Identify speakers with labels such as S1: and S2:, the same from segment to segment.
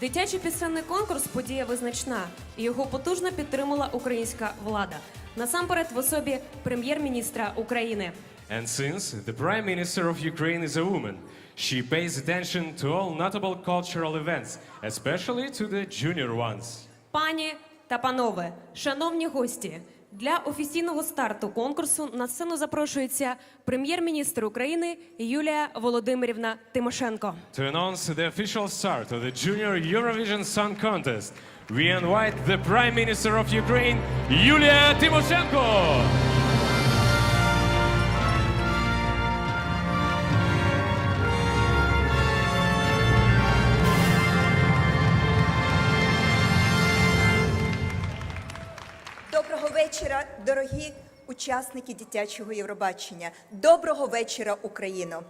S1: Дитячий пісенний конкурс подія визначна, і його потужно підтримала українська влада. Насамперед в особі прем'єр-міністра України.
S2: And since the Prime Minister of Ukraine is a woman, she pays attention to all notable cultural events, especially to the junior ones.
S1: Пані та панове, шановні гості, для офіційного старту конкурсу на сцену запрошується прем'єр-міністр України Юлія Володимирівна Тимошенко.
S2: To announce the official start of the Junior Eurovision Song Contest, we invite the Prime Minister of Ukraine, Yulia Tymoshenko.
S3: Доброго вечора, дорогі учасники дитячого Євробачення. Доброго вечора, Україно!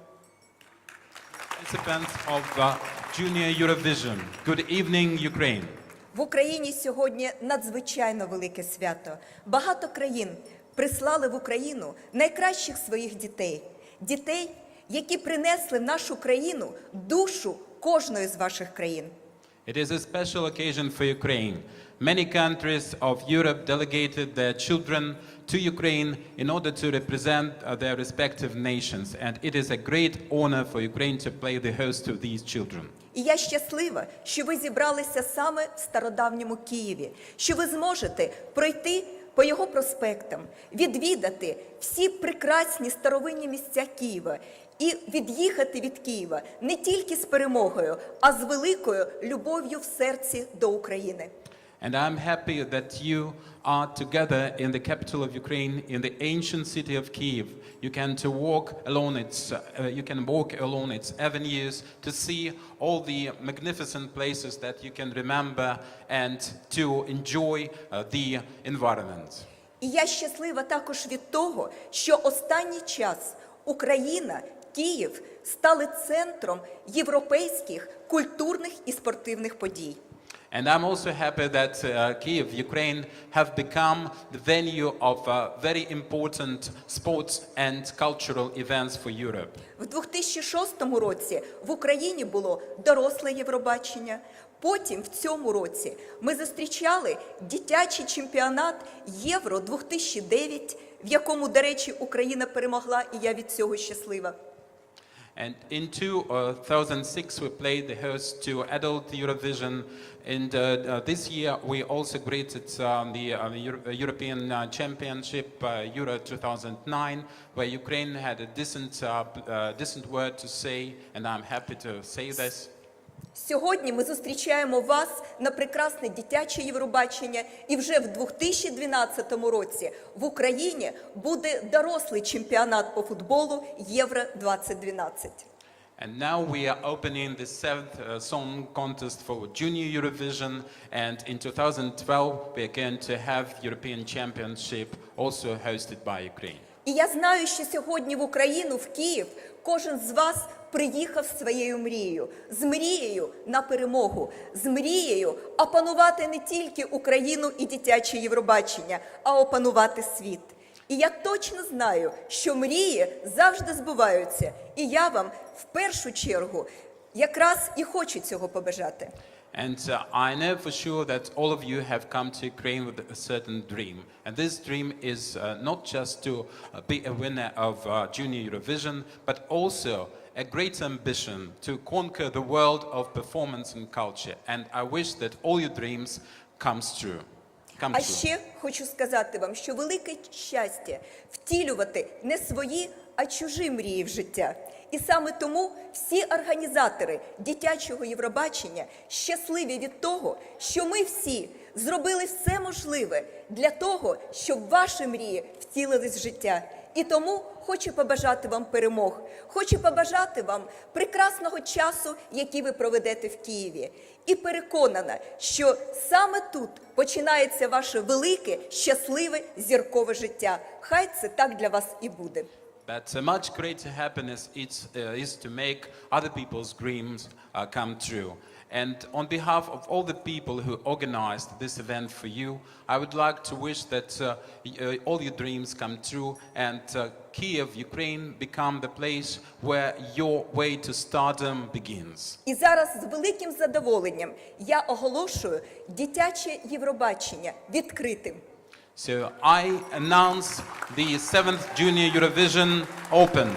S4: Participants of uh, Junior Eurovision. Good evening, Ukraine.
S3: В Україні сьогодні надзвичайно велике свято. Багато країн прислали в Україну найкращих своїх дітей, дітей, які принесли в нашу країну душу кожної з ваших країн.
S4: It is a special occasion for Ukraine. Many countries of Europe delegated their children to Ukraine in order to represent uh, their respective nations, and it is a great honor for Ukraine to play the host to these children.
S3: І я щаслива, що ви зібралися саме в стародавньому Києві, що ви зможете пройти по його проспектам, відвідати всі прекрасні старовинні місця Києва і від'їхати від Києва не тільки з перемогою, а з великою любов'ю в серці до України.
S4: And I'm happy that you are together in the capital of Ukraine, in the ancient city of Kiev. You can to walk along its, uh, you can walk along its avenues to see all the magnificent places that you can remember and to enjoy uh, the environment.
S3: І я щаслива також від того, що останній час Україна, Київ стали центром європейських культурних і спортивних подій.
S4: And I'm also happy that uh, Kiev, Ukraine, have become the venue of uh, very important sports and cultural events for Europe.
S3: В 2006 році в Україні було доросле Євробачення. Потім в цьому році ми зустрічали дитячий чемпіонат Євро 2009, в якому, до речі, Україна перемогла, і я від цього щаслива.
S4: And in 2006, we played the host to Adult Eurovision. And uh, uh, this year, we also greeted um, the uh, Euro- European uh, Championship, uh, Euro 2009, where Ukraine had a decent, uh, uh, decent word to say, and I'm happy to say this.
S3: Сьогодні ми зустрічаємо вас на прекрасне дитяче Євробачення, і вже в 2012 році в Україні буде дорослий чемпіонат по футболу Євро 2012.
S4: And now we are opening the seventh uh, song contest for Junior Eurovision. And in 2012, we are going to have European Championship also hosted by Ukraine.
S3: І я знаю, що сьогодні в Україну, в Київ, кожен з вас приїхав з своєю мрією, з мрією на перемогу, з мрією опанувати не тільки Україну і дитяче Євробачення, а опанувати світ. І я точно знаю, що мрії завжди збуваються. І я вам в першу чергу якраз і хочу цього побажати.
S4: And uh, I know for sure that all of you have come to Ukraine with a certain dream. And this dream is uh, not just to uh, be a winner of uh, Junior Eurovision, but also a great ambition to conquer the world of performance and culture. And I wish that all your dreams comes true. Come
S3: А
S4: true.
S3: ще хочу сказати вам, що велике щастя втілювати не свої, а чужі мрії в життя. І саме тому всі організатори дитячого Євробачення щасливі від того, що ми всі зробили все можливе для того, щоб ваші мрії втілились в життя. І тому хочу побажати вам перемог. Хочу побажати вам прекрасного часу, який ви проведете в Києві. І переконана, що саме тут починається ваше велике, щасливе зіркове життя. Хай це так для вас і буде.
S4: But much greater happiness is, uh, is to make other people's dreams uh, come true. And on behalf of all the people who organized this event for you, I would like to wish that uh, uh, all your dreams come true and uh, Kiev, Ukraine, become the place where your way to stardom begins.
S3: І зараз з великим задоволенням я оголошую дитяче Євробачення відкритим.
S4: So I announce the seventh Junior Eurovision opened.